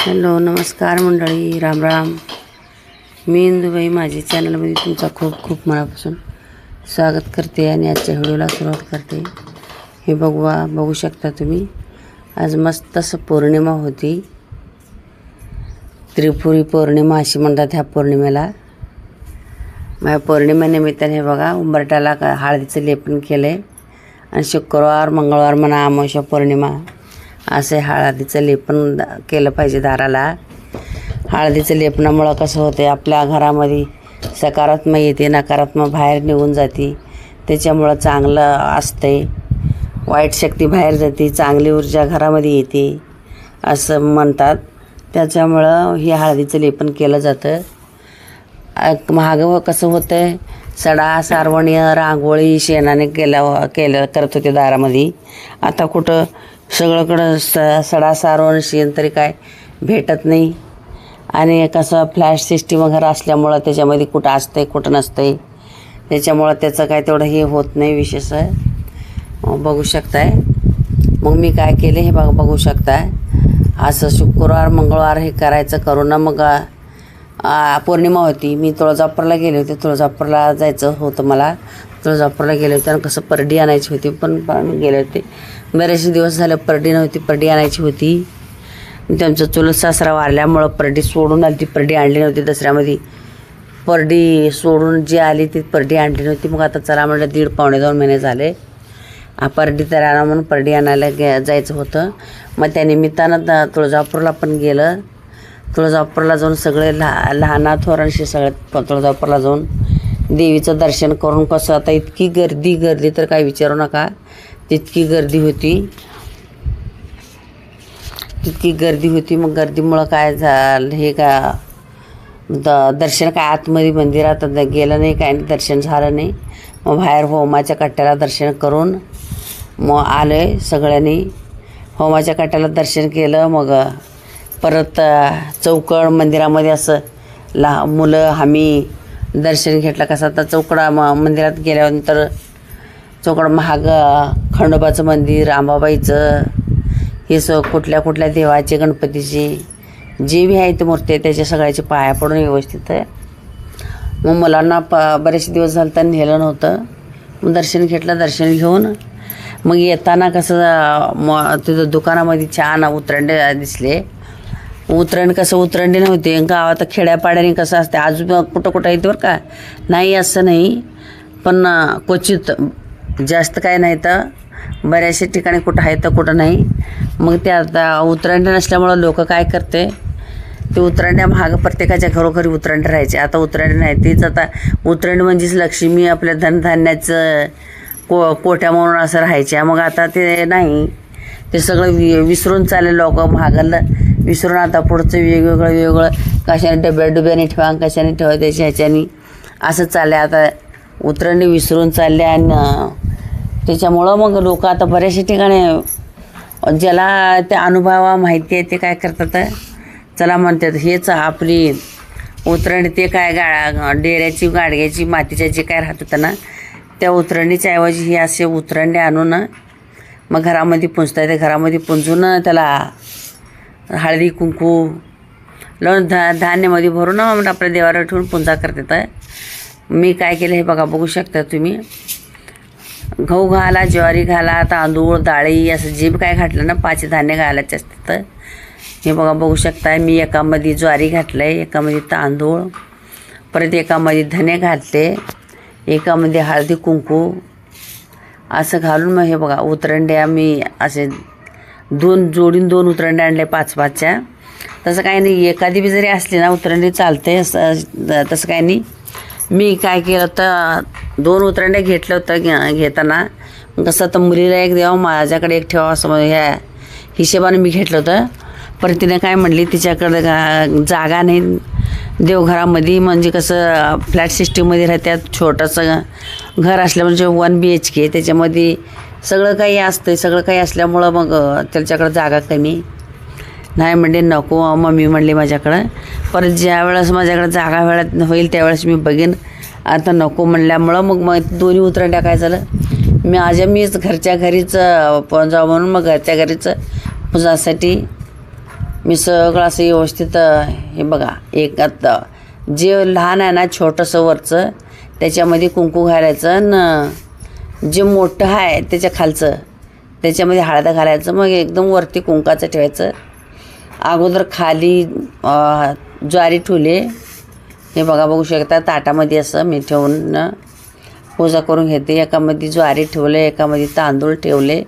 Hello नमस्कार मंडळी राम राम. मी इंदुबाई माझे चॅनलमध्ये तुमचा खूप खूप मनापासून स्वागत करते आणि आजच्या व्हिडिओला सुरुवात करते. हे बघवा बघू शकता तुम्ही. आज मस्त असं पौर्णिमा होती. त्रिपुरी पौर्णिमा अशी म्हणतात ह्या पौर्णिमेला. माझ्या पौर्णिमेनिमित्ताने हे बघा उंबरट्याला का हळदीचं लेपन केलं आहे आणि शुक्रवार मंगळवार म्हणा अमावस्या पौर्णिमा. असे हळदीचं लेपन द- केलं पाहिजे दाराला. हळदीचं लेपनामुळं कसं होते आपल्या घरामध्ये सकारात्मक येते नकारात्मक बाहेर निघून जाते. त्याच्यामुळं चांगलं असते वाईट शक्ती बाहेर जाते चांगली ऊर्जा घरामध्ये येते असं म्हणतात. त्याच्यामुळं हे हळदीचं लेपन केलं जातं. अ- कसं होतं आहे सडा सारवणीय रांगोळी शेणाने केल्या केलं करत होते दारामध्ये. आता कुठं सगळंकडं स सडा सारवण तरी काय भेटत नाही. आणि कसं फ्लॅश सिस्टीम वगैरे असल्यामुळं त्याच्यामध्ये कुठं असतं आहे कुठं नसतं आहे त्याच्यामुळं त्याचं काय तेवढं हे होत नाही विशेष बघू शकताय. मग मी काय केले हे बघ बघू शकताय. असं शुक्रवार मंगळवार हे करायचं करून ना मग पौर्णिमा होती. मी तुळजापूरला गेले होते. तुळजापूरला जायचं होतं मला. तुळजापूरला गेले होते आणि कसं परडी आणायची होती पण पण गेले होते. बरेचसे दिवस झाले परडी नव्हती परडी आणायची होती. त्यांचं चुलत सासरा वारल्यामुळं परडी सोडून आली ती परडी आणली नव्हती दसऱ्यामध्ये. परडी सोडून जी आली ती परडी आणली नव्हती. मग आता चला म्हणलं दीड पावणे दोन महिने झाले. हा परडी तर आणा म्हणून परडी आणायला गे जायचं होतं. मग त्या निमित्तानं तुळजापूरला पण गेलं. तुळजापूरला जाऊन सगळे लहा लहाना थोरांशी सगळे तुळजापूरला जाऊन देवीचं दर्शन करून कसं आता इतकी गर्दी गर्दी तर काय विचारू नका. तितकी गर्दी होती तितकी गर्दी होती मग गर्दीमुळं काय झालं हे का द दर्शन काय आतमध्ये मंदिरात द- गेलं नाही काय दर्शन झालं नाही. मग बाहेर होमाच्या कट्ट्याला दर्शन करून मग आलो आहे सगळ्यांनी. होमाच्या कट्ट्याला दर्शन केलं मग परत चौकड मंदिरामध्ये असं ला मुलं आम्ही दर्शन घेतलं कसं? आता चौकडा म मंदिरात गेल्यानंतर चौकडा महाग खंडोबाचं मंदिर अंबाबाईचं हे स कुठल्या कुठल्या देवाचे गणपतीची जे बी आहे ते मूर्ती आहे त्याच्या सगळ्याचे पाया पडून व्यवस्थित आहे. मग मुलांना प बरेचसे दिवस झालं तर नेलं नव्हतं. मग दर्शन घेतलं दर्शन घेऊन मग येताना कसं म तिथं दुकानामध्ये छान उतरंडे दिसले. उतरण कसं उतरंडी नव्हते. गावात खेड्यापाड्याने कसं असते. आजूबाजू कुठं कुठं येते बरं का? नाही असं नाही. पण क्वचित जास्त काय नाही तर बऱ्याचशा ठिकाणी कुठं आहे तर कुठं नाही. मग ते आता उतरंडी नसल्यामुळं लोक काय करते? ते उतरंड्या महाग प्रत्येकाच्या घरोघरी उतरंड राहायचे. आता उतरंड नाही तीच आता उतरंड म्हणजेच लक्ष्मी आपल्या धनधान्याचं को कोट्या म्हणून असं राहायच्या. मग आता ते नाही. ते सगळं वि विसरून चालले लोक. महागाला विसरून आता पुढचं वेगवेगळं वेगवेगळं कशाने डब्या डुब्याने ठेवा कशाने ठेवा त्याच्या ह्याच्याने. असं चाललं आता. उतरणी विसरून चालले आणि त्याच्यामुळं मग लोक आता बऱ्याचशा ठिकाणी ज्याला त्या अनुभवा माहिती आहे ते काय करतात? चला म्हणतात हेच आपली उतरंडी ते काय गा डेऱ्याची गाडग्याची मातीच्या जे काय राहत होतं ना त्या उतरंडीच्या ऐवजी हे असे उतरंडे आणून मग घरामध्ये पुंजता येते घरामध्ये पुंजून त्याला हळदी कुंकू लावून धा धान्यामध्ये भरून मग आपल्या देवाला ठेवून पूजा करतात. मी काय केलं हे बघा बघू शकता तुम्ही. गहू घाला ज्वारी घाला तांदूळ डाळी असं जे बी काय घातलं ना पाच धान्य घालायचे असतात. हे बघा बघू शकताय मी एकामध्ये ज्वारी घातलं आहे एकामध्ये तांदूळ परत एकामध्ये धने घातले एकामध्ये हळदी कुंकू असं घालून मग हे बघा उतरंड्या मी असे दोन जोडीन दोन उतरंड्या आणले पाच पाचच्या. तसं काही नाही एखादी बी जरी असली ना उतरंडी चालते असं तसं काही नाही. मी काय केलं तर दोन उतरंड्या घेतलं होतं घेताना. कसं तर मुलीला एक द्यावं माझ्याकडे एक ठेवा असं ह्या हिशेबाने मी घेतलं होतं. पण तिने काय म्हणली तिच्याकडे जागा नाही. देवघरामध्ये म्हणजे कसं फ्लॅट सिस्टीममध्ये राहत्यात छोटंसं घर असलं म्हणजे वन बी एच के त्याच्यामध्ये सगळं काही असतं सगळं काही असल्यामुळं मग त्याच्याकडं जागा कमी. नाही म्हणजे नको मम्मी म्हणली माझ्याकडं. परत ज्या वेळेस माझ्याकडं जागा वेळात होईल त्यावेळेस मी बघेन. आता नको म्हणल्यामुळं मग मग दोन्ही उतरंड्या काय झालं? मी माझ्या मीच घरच्या घरीच जाऊ म्हणून मग घरच्या घरीच पूजासाठी मी सगळं असं व्यवस्थित हे बघा एक आता जे लहान आहे ना छोटंसं वरचं त्याच्यामध्ये कुंकू घालायचं न जे मोठं आहे त्याच्या खालचं त्याच्यामध्ये हळद घालायचं मग एकदम वरती कुंकाचं ठेवायचं. अगोदर खाली ज्वारी ठेवले. हे बघा बघू शकता ताटामध्ये असं मी ठेवून पूजा करून घेते. एकामध्ये ज्वारी ठेवले एकामध्ये तांदूळ ठेवले.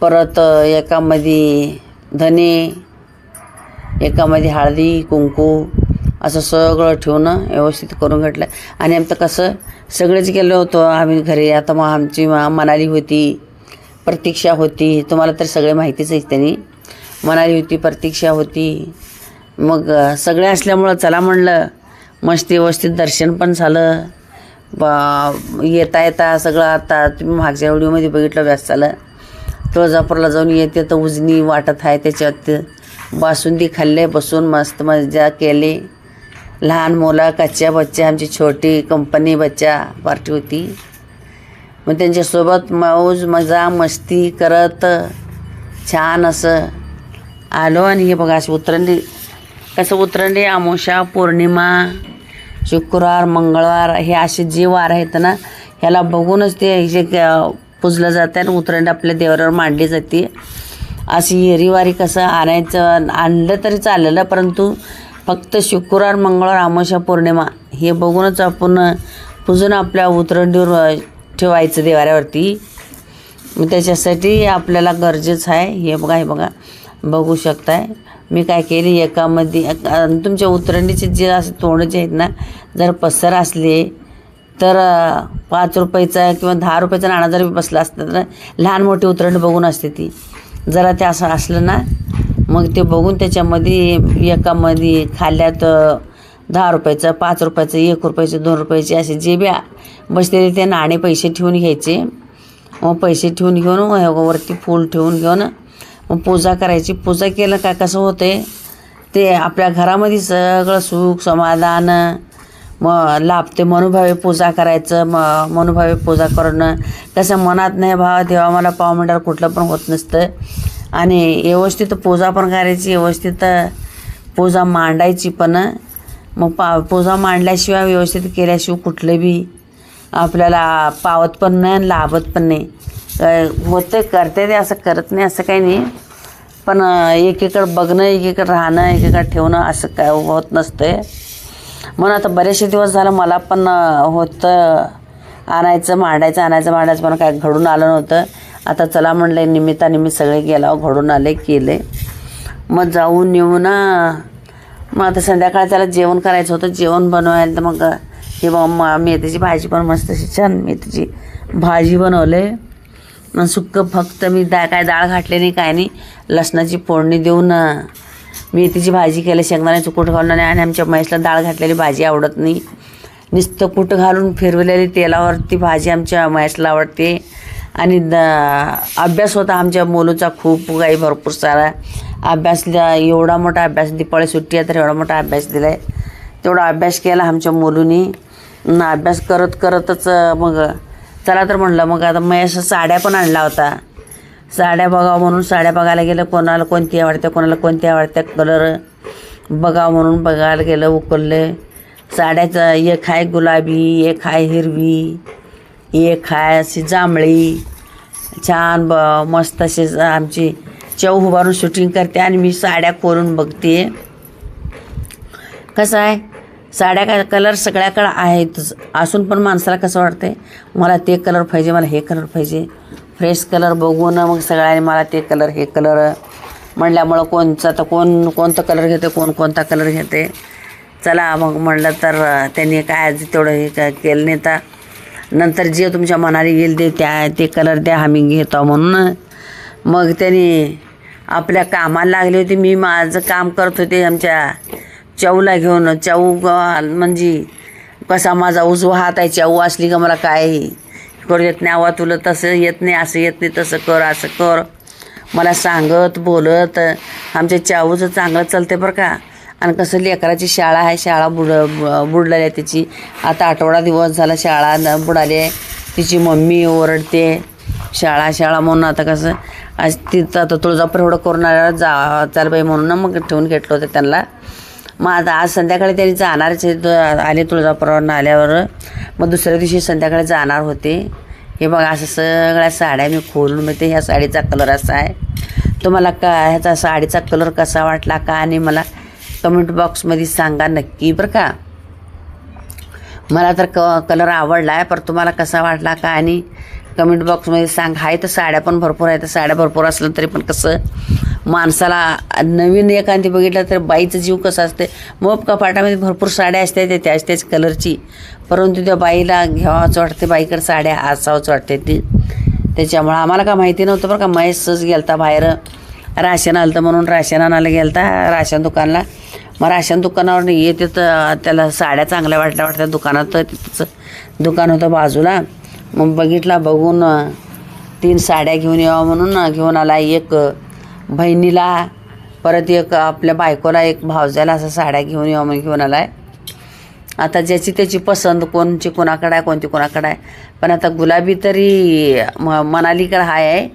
परत एकामध्ये धने एकामध्ये हळदी कुंकू असं सगळं ठेवणं व्यवस्थित करून घेतलं. आणि आमचं कसं सगळेच गेलो होतो आम्ही घरी. आता मग आमची मनाली होती प्रतीक्षा होती. तुम्हाला तर सगळे माहितीच आहे त्यांनी. मनाली होती प्रतीक्षा होती. मग सगळे असल्यामुळं चला म्हणलं. मस्ती व्यवस्थित दर्शन पण झालं. ब येता येता सगळं आता तुम्ही मागच्या व्हिडिओमध्ये बघितलं व्यास झालं. तुळजापूरला जाऊन येते तर उजनी वाटत आहे त्याच्यात. बासुंदी खाल्ले बसून मस्त मजा केली. लहान मुलं कच्च्या बच्च्या आमची छोटी कंपनी बच्चा पार्टी होती. मग त्यांच्यासोबत मौज मजा मस्ती करत छान असं आलो आणि हे बघा अशी उतरंडी कसं उतरंडी अमावस्या पौर्णिमा शुक्रवार मंगळवार हे असे जे वार आहेत ना ह्याला बघूनच ते हे पुजलं जातं आणि उतरंडी आपल्या देवावर मांडली जाते. अशी येरीवारी कसं आणायचं आणलं तरी चाललेलं परंतु फक्त शुक्रवार मंगळवार अमावस्या पौर्णिमा हे बघूनच आपण पुजून आपल्या उतरंडीवर ठेवायचं देवाऱ्यावरती. मग त्याच्यासाठी आपल्याला गरजेचं आहे. हे बघा हे बघा. बघू शकताय. मी काय केली एकामध्ये तुमच्या उतरंडीचे जे असं तोंड जे आहेत ना जर पसर असले तर पाच रुपयाचा किंवा दहा रुपयाचा नाणा जर बसला असता तर लहान मोठी उतरंड बघून असते ती. जरा ते असं असलं ना मग ते बघून त्याच्यामध्ये एकामध्ये खाल्ल्यात दहा रुपयाचं पाच रुपयाचं एक रुपयाचं दोन रुपयाचे असे जे बी बसलेले ते नाणे पैसे ठेवून घ्यायचे. मग पैसे ठेवून घेऊन वरती फूल ठेवून घेऊन मग पूजा करायची. पूजा केलं का कसं होते ते आपल्या घरामध्ये सगळं सुख समाधान मग लाभते. मनोभावे पूजा करायचं म मनोभावे पूजा करणं. कसं मनात नाही भाव देवा मला पाव म्हणल्यावर कुठलं पण होत नसतं. आणि व्यवस्थित पूजा पण करायची व्यवस्थित पूजा मांडायची पण. मग पा पूजा मांडल्याशिवाय व्यवस्थित केल्याशिवाय कुठलं बी आपल्याला पावत पण नाही आणि लाभत पण नाही. काय होते करते ते असं करत नाही असं काही नाही. पण एकीकडं बघणं एकीकडं राहणं एकीकडं ठेवणं असं काय होत नसतंय. म्हणून आता बरेचसे दिवस झालं मला पण होतं. आणायचं मांडायचं आणायचं मांडायचं पण काय घडून आलं नव्हतं. आता चला म्हणले निमित्ताने मी सगळे गेला घडून आले केले. मग जाऊन येऊन ना. मग आता संध्याकाळी त्याला जेवण करायचं होतं जेवण बनवायला. तर मग हे बघ मेथीची भाजी पण मस्त अशी छान मेथीची भाजी बनवले. मग सुक्कं फक्त मी दा काय डाळ घातली नाही काय नाही लसणाची फोडणी देऊन मेथीची भाजी केली. शेंगदाण्याचं कूट घालून आणि आणि आमच्या म्हैसला डाळ घातलेली भाजी आवडत नाही. नुसतं कूट घालून फिरवलेली तेलावरती भाजी आमच्या म्हैसला आवडते. आणि द अभ्यास होता आमच्या मुलूचा खूप काही भरपूर सारा. अभ्यास एवढा मोठा अभ्यास दिपाळी सुट्टी आहे तर एवढा मोठा अभ्यास दिला आहे तेवढा अभ्यास केला आमच्या मुलूनी. अभ्यास करत करतच मग चला तर म्हणलं मग आता महेश साड्या पण आणला होता साड्या बघावं म्हणून साड्या बघायला गेलं कोणाला कोणती आवडते कोणाला कोणती आवडते कलर बघावं म्हणून बघायला गेलं उकलले. साड्याचं एक आहे गुलाबी एक आहे हिरवी. एक आहे अशी जांभळी छान ब मस्त असे आमची चौ उभारून शूटिंग करते आणि मी साड्या कोरून बघते. कसं आहे? साड्या का कलर सगळ्याकडं आहेतच असून पण माणसाला कसं वाटते मला ते कलर पाहिजे मला हे कलर पाहिजे. फ्रेश कलर बघून मग सगळ्यांनी मला ते कलर हे कलर म्हणल्यामुळं कोणचा तर कोण कोणता कलर घेते कोण कोणता कलर घेते. चला मग म्हणलं तर त्यांनी काय आज तेवढं हे काय केलं नाही तर नंतर जे तुमच्या मनाला येईल ते त्या ते कलर द्या आम्ही घेतो म्हणून. मग त्यांनी आपल्या कामाला लागले होते. मी माझं काम करत होते आमच्या चौला घेऊन. चऊ म्हणजे कसा माझा उजवा हात आहे चौ असली का मला काय? करू येत नाही आवा तुला तसं येत नाही असं येत नाही तसं कर असं कर. मला सांगत बोलत आमच्या चाऊचं चांगलं चालते बरं का. आणि कसं लेकराची शाळा आहे शाळा बुड बुडलेली आहे तिची. आता आठवडा दिवस झाला शाळा न- बुडाली आहे. तिची मम्मी ओरडते शाळा शाळा म्हणून. आता कसं आज तिथं आता तुळजापूर एवढं करून आल्यावर जा चाल बाई म्हणून ना मग ठेवून घेतलं होतं त्यांना. मग आता आज संध्याकाळी त्यांनी जाणारच आले तुळजापुरावरून आल्यावर. मग दुसऱ्या दिवशी संध्याकाळी जाणार होते. हे बघा असं सगळ्या साड्या मी खोलून मिळते. ह्या साडीचा कलर असा आहे. तुम्हाला का ह्याचा साडीचा कलर कसा वाटला का आणि मला कमेंट बॉक्समध्ये सांगा नक्की बरं का. मला तर क कलर आवडला आहे पर तुम्हाला कसा वाटला का आणि कमेंट बॉक्समध्ये सांग. आहे तर साड्या पण भरपूर आहेत तर साड्या भरपूर असलं तरी पण कसं माणसाला नवीन एखादी बघितलं तर बाईचं जीव कसं असते मग कपाटामध्ये भरपूर साड्या असतात त्या त्याच त्याच कलरची परंतु त्या बाईला घ्यावाच वाटते बाईकडे साड्या असावंच वाटते ती. त्याच्यामुळं आम्हाला का माहिती नव्हतं बरं का महेश सहज गेलता बाहेर. राशन आलं म्हणून राशन आणायला गेलता राशन दुकानला. मग राशन दुकानावर येते तर त्याला साड्या चांगल्या वाटल्या वाटत्या दुकानात तर तिथंच दुकान होतं बाजूला. मग बघितला बघून तीन साड्या घेऊन यावं म्हणून घेऊन आला एक बहिणीला. परत एक आपल्या बायकोला एक भावजाला असं साड्या घेऊन यावं म्हणून घेऊन आला आहे आता ज्याची त्याची पसंत कोणची कोणाकडं आहे कोणती कोणाकडं आहे. पण आता गुलाबी तरी म मनालीकडं हाय आहे.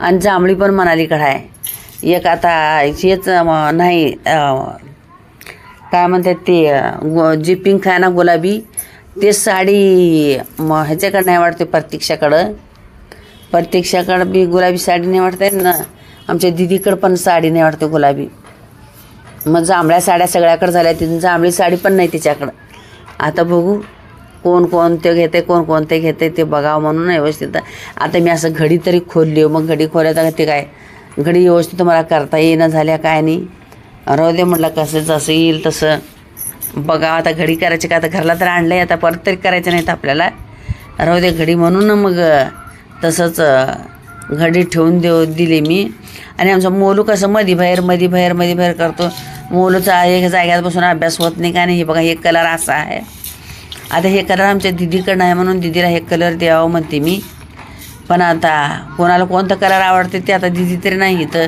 आणि जांभळी पण मनालीकडं आहे एक आता हेच नाही काय म्हणतात ते जी पिंक आहे ना गुलाबी ते साडी म ह्याच्याकडं नाही वाटते प्रतीक्षाकडं. प्रत्यक्षाकडं बी गुलाबी साडी नाही वाटते ना आमच्या दिदीकडं पण साडी नाही वाटते गुलाबी. मग जांभळ्या साड्या सगळ्याकडं झाल्या तिथून जांभळी साडी पण नाही तिच्याकडं. आता बघू. कोण कोणते घेते कोण कोणते घेते ते बघावं म्हणून व्यवस्थित. आता मी असं घडी तरी खोलली मग घडी खोल्याचा ते काय? घडी व्यवस्थित मला करता येईना झाल्या काय नाही. राहू दे म्हटलं कसं जसं येईल तसं. बघा आता घडी करायची का? आता घरला तर आणलं आहे आता परत तरी करायचं नाही तर आपल्याला. राहू दे घडी म्हणून मग तसंच घडी ठेवून देऊ दिली मी. आणि आमचं मोलू कसं मधी बाहेर मधी बाहेर मधी बाहेर करतो. मोलूचा एक जाग्यात बसून अभ्यास होत नाही का नाही? हे बघा हे कलर असा आहे. आता हे कलर आमच्या दिदीकडनं आहे म्हणून दिदीला हे कलर द्यावं म्हणते मी. पण आता कोणाला कोणतं कलर आवडते ते आता दिदी तरी नाही तर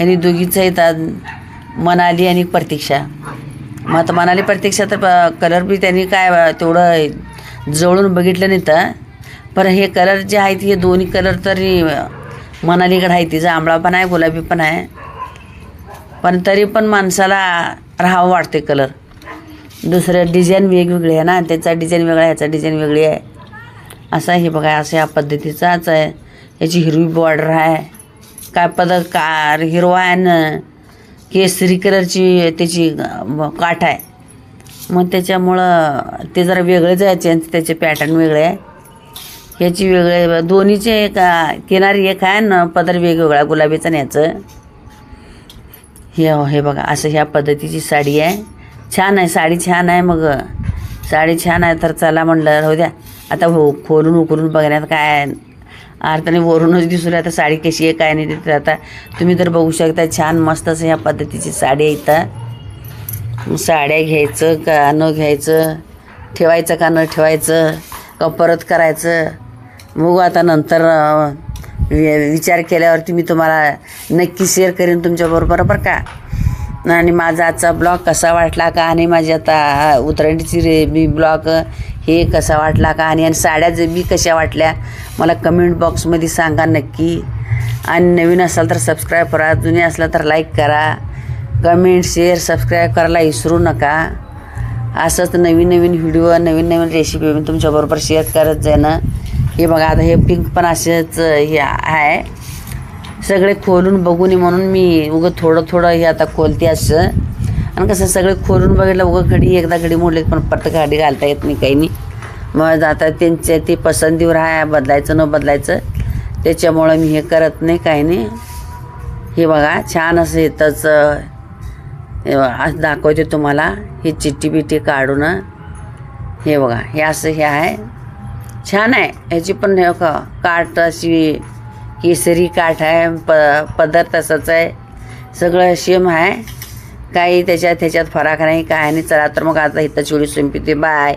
आणि दोघीचं येतात मनाली आणि प्रतीक्षा. मग आता मनाली प्रतीक्षा तर कलर बी त्यांनी काय तेवढं जवळून बघितलं नाही तर. पण हे कलर जे आहेत हे दोन्ही कलर तरी मनालीकडे आहे तिचा आंबळा पण आहे गुलाबी पण आहे. पण तरी पण माणसाला राहावं वाटते कलर दुसरं डिझाईन वेगवेगळी आहे ना त्याचा डिझाईन वेगळा ह्याचा डिझाईन वेगळी आहे. असं हे बघा असं या पद्धतीचाच आहे. याची हिरवी बॉर्डर आहे. काय पद कार हिरवा आहे ना केसरी कलरची त्याची काठ आहे. मग त्याच्यामुळं ते जरा वेगळेच आहे आणि त्याचे पॅटर्न वेगळे आहे. ह्याची वेगळे दोन्हीचे एक किनारी एक आहे ना पदर वेगवेगळा गुलाबीचा आणि हे हे बघा असं ह्या पद्धतीची साडी आहे. छान आहे साडी छान आहे मग. साडी छान आहे तर चला म्हणलं राहू द्या. आता हो खोलून उकरून बघण्यात काय अर्थाने वरूनच दिसू आता साडी कशी आहे काय नाही ते आता तुम्ही तर बघू शकता छान मस्त असं ह्या पद्धतीची साडी आहे इथं. साड्या घ्यायचं का न घ्यायचं? ठेवायचं का न ठेवायचं? का परत करायचं? बघू आता नंतर वि- विचार केल्यावरती मी तुम्हाला नक्की शेअर करेन तुमच्याबरोबर बरं का? आणि माझा आजचा ब्लॉग कसा वाटला का? आणि माझी आता उतरंडीची रे मी ब्लॉग हे कसा वाटला का? आणि आणि साड्या जे मी कशा वाटल्या मला कमेंट बॉक्समध्ये सांगा नक्की. आणि नवीन असाल तर सबस्क्राईब करा. जुने असला तर लाईक करा. कमेंट शेअर सबस्क्राईब करायला विसरू नका. असंच नवीन नवीन व्हिडिओ नवीन नवीन रेसिपी मी तुमच्याबरोबर शेअर करत जाणं. हे बघा आता हे पिंक पण असेच हे आहे. सगळे खोलून बघून म्हणून मी उगं थोडं थोडं हे आता खोलते असं. आणि कसं सगळे खोलून बघितलं उगं घडी एकदा घडी मोडले पण परत घडी घालता येत नाही काही नाही. मग आता त्यांच्या ते पसंतीवर आहे बदलायचं न बदलायचं. त्याच्यामुळं मी हे करत नाही काही नाही. हे बघा छान असं येतंच असं दाखवते तुम्हाला. ही चिट्टी बिट्टी काढून हे बघा हे असं हे आहे. छान आहे. ह्याची पण हे का काठ अशी केसरी काठ आहे प पदर तसंच आहे. सगळं शेम आहे. काही त्याच्यात त्याच्यात फरक नाही काय नाही. चला तर मग आता इथं चोळी संपते बाय.